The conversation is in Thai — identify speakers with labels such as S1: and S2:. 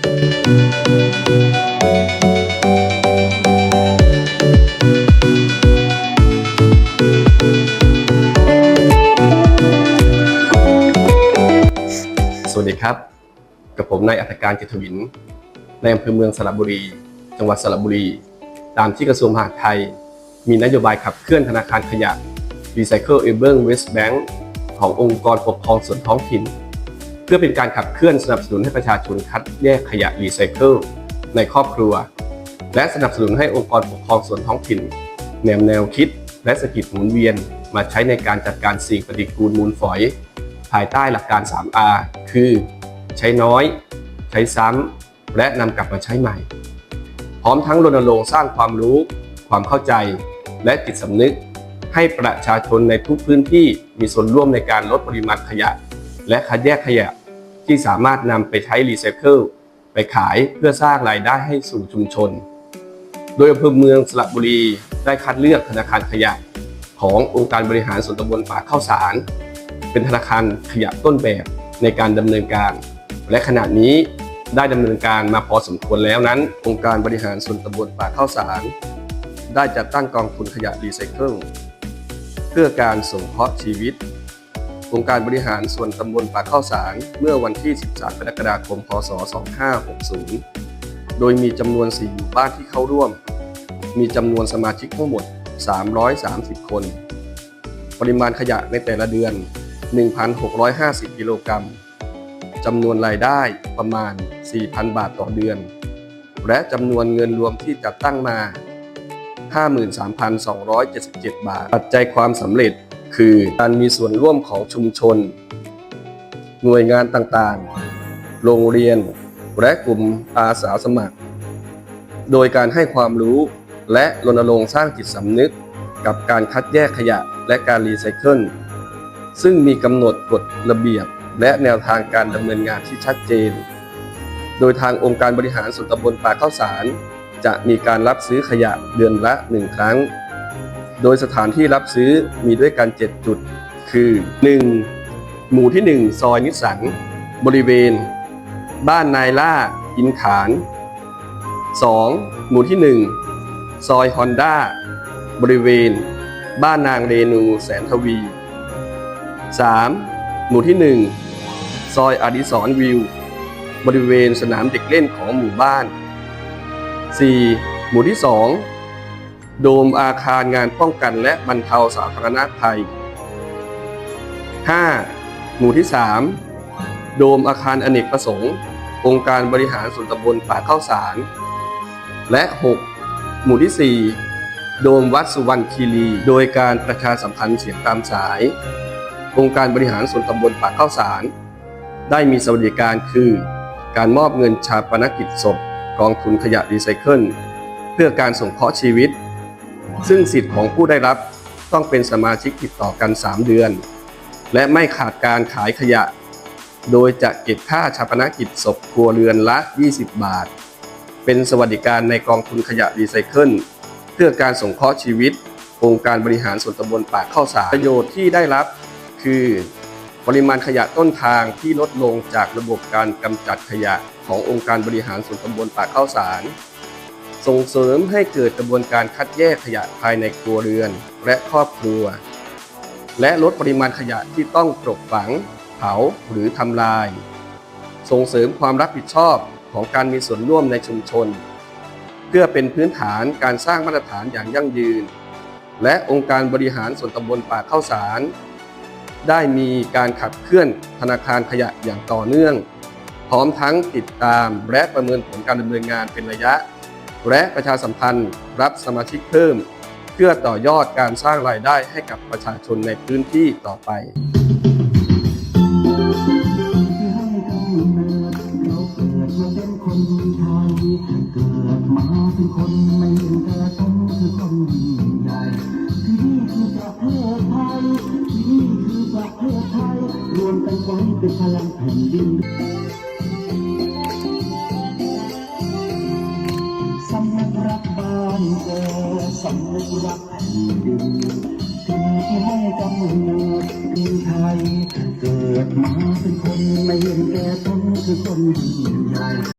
S1: สวัสดีครับ กับผมนายอัธการจิตวินในอำเภอเมืองสระบุรี จังหวัดสระบุรี ตามที่กระทรวงมหาดไทย มีนโยบายขับเคลื่อนธนาคารขยะ Recycle Able West Bank ขององค์กรปกครองส่วนท้องถิ่น พื่อเป็นการขับเคลื่อนสนับสนุนให้ประชาชนคัดแยกขยะรีไซเคิลในครอบครัว และสนับสนุนให้องค์กรปกครองส่วนท้องถิ่น แนวแนวคิด และสกิจหมุนเวียน มาใช้ในการจัดการสิ่งปฏิกูลมูลฝอย ภายใต้หลักการ 3R คือ ใช้น้อย ใช้ซ้ำ และนำกลับมาใช้ใหม่ พร้อมทั้งรณรงค์สร้างความรู้ ความเข้าใจ และจิตสำนึก ให้ประชาชนในทุกพื้นที่มีส่วนร่วมในการลดปริมาณขยะ และคัดแยกขยะ ที่สามารถนำไปใช้รีไซเคิลไปขายเพื่อสร้างรายได้ให้สู่ชุมชน โดยอำเภอเมืองสระบุรีได้คัดเลือกธนาคารขยะ ขององค์การบริหารส่วนตำบลป่าข้าวสาร เป็นธนาคารขยะต้นแบบในการดำเนินการ และขณะนี้ได้ดำเนินการมาพอสมควรแล้วนั้น องค์การบริหารส่วนตำบลป่าข้าวสาร ได้จัดตั้งกองทุนขยะรีไซเคิลเพื่อการสงเคราะห์ชีวิต องค์การบริหารส่วนตำบลป่าข้าวสาร เมื่อวันที่ 13 กรกฎาคม พศ 2560 โดยมีจำนวน 4 หมู่บ้านที่เข้าร่วม มีจำนวนสมาชิกทั้งหมด 330 คน ปริมาณขยะในแต่ละเดือน 1,650 กิโลกรัมจำนวนรายได้ประมาณ 4,000 บาทต่อเดือน และจำนวนเงินรวมที่จัดตั้งมา 53,277 บาท ปัจจัยความสำเร็จ คือการมีส่วนร่วมของชุมชน หน่วยงานต่างๆ โรงเรียน และกลุ่มอาสาสมัคร โดยการให้ความรู้และรณรงค์สร้างจิตสำนึก กับการคัดแยกขยะและการรีไซเคิลซึ่งมีกำหนดกฎระเบียบ และแนวทางการดำเนินงานที่ชัดเจน โดยทางองค์การบริหารส่วนตำบลป่าข้าวสาร จะมีการรับซื้อขยะเดือนละ1ครั้ง โดยสถานที่รับซื้อมีด้วยกัน 7 จุด คือ 1. หมู่ที่ 1 ซอยนิสสันบริเวณ บ้านนายล่า อินขาน 2. หมู่ที่ 1 ซอยฮอนด้า บริเวณ บ้านนางเรนูแสนทวี 3. หมู่ที่ 1 ซอยอดิศรวิว บริเวณสนามเด็กเล่นของหมู่บ้าน 4. หมู่ที่ 2 โดมอาคารงานป้องกันและบรรเทาสาธารณภัย 5. หมู่ที่ 3 โดมอาคารอเนกประสงค์ องค์การบริหารส่วนตำบลป่าข้าสาร และ 6. หมู่ที่ 4 โดมวัดสุวรรณคีรี โดยการประชาสัมพันธ์เสียงตามสาย องค์การบริหารส่วนตำบลป่าข้าสาร ได้มีสวัสดิการคือ การมอบเงินชาปนกิจศพ กองทุนขยะรีไซเคิล เพื่อการส่งเคราะห์ชีวิต ซึ่งสิทธิ์ของผู้ได้รับต้องเป็นสมาชิกติดต่อกัน 3 เดือน และไม่ขาดการขายขยะ โดยจะเก็บค่าชาปนกิจศพครัวเรือนละ 20 บาท เป็นสวัสดิการในกองทุนขยะรีไซเคิลเพื่อการส่งเคราะห์ชีวิตองค์การบริหารส่วนตำบลปากข้าวสารประโยชน์ที่ได้รับคือปริมาณขยะต้นทางที่ลดลงจากระบบการกำจัดขยะขององค์การบริหารส่วนตำบลปากข้าวสาร ส่งเสริมให้เกิดกระบวนการคัดแยกขยะภายในครัวเรือนและครอบครัว และลดปริมาณขยะที่ต้องกลบฝัง เผาหรือทำลาย ส่งเสริมความรับผิดชอบของการมีส่วนร่วมในชุมชน เพื่อเป็นพื้นฐานการสร้างมาตรฐานอย่างยั่งยืน และองค์การบริหารส่วนตำบลป่าข้าสาร ได้มีการขับเคลื่อนธนาคารขยะอย่างต่อเนื่อง พร้อมทั้งติดตามและประเมินผลการดำเนินงานเป็นระยะ และประชาสัมพันธ์รับสมาชิกเพิ่ม เพื่อต่อยอดการสร้างรายได้ให้กับประชาชนในพื้นที่ต่อไป
S2: รวมกันไว้เป็นพลังแผ่นดิน รักแผ่นดินถึงที่ให้กำเนิดเป็นไทย เกิดมาเป็นคนไม่เห็นแก่ตนคือคนยิ่งใหญ่